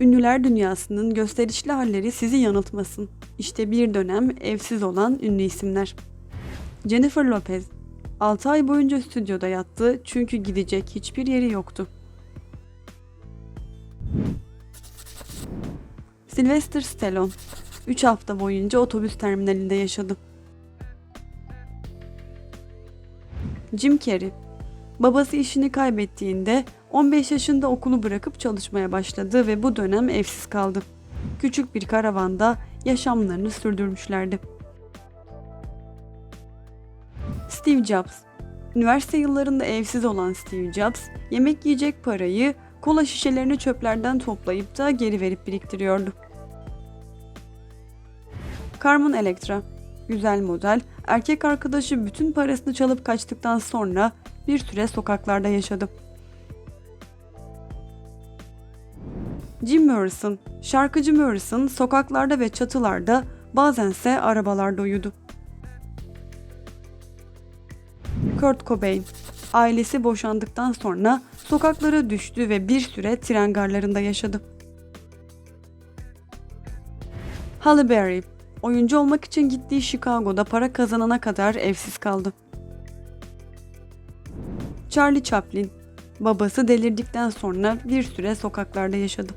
Ünlüler dünyasının gösterişli halleri sizi yanıltmasın. İşte bir dönem evsiz olan ünlü isimler. Jennifer Lopez 6 ay boyunca stüdyoda yattı çünkü gidecek hiçbir yeri yoktu. Sylvester Stallone 3 hafta boyunca otobüs terminalinde yaşadı. Jim Carrey Babası işini kaybettiğinde 15 yaşında okulu bırakıp çalışmaya başladı ve bu dönem evsiz kaldı. Küçük bir karavanda yaşamlarını sürdürmüşlerdi. Steve Jobs Üniversite yıllarında evsiz olan Steve Jobs, yemek yiyecek parayı kola şişelerini çöplerden toplayıp da geri verip biriktiriyordu. Carmen Electra Güzel model, erkek arkadaşı bütün parasını çalıp kaçtıktan sonra bir süre sokaklarda yaşadı. Jim Morrison, şarkıcı Morrison sokaklarda ve çatılarda bazense arabalarda uyudu. Kurt Cobain, ailesi boşandıktan sonra sokaklara düştü ve bir süre tren garlarında yaşadı. Halle Berry, oyuncu olmak için gittiği Chicago'da para kazanana kadar evsiz kaldı. Charlie Chaplin, babası delirdikten sonra bir süre sokaklarda yaşadı.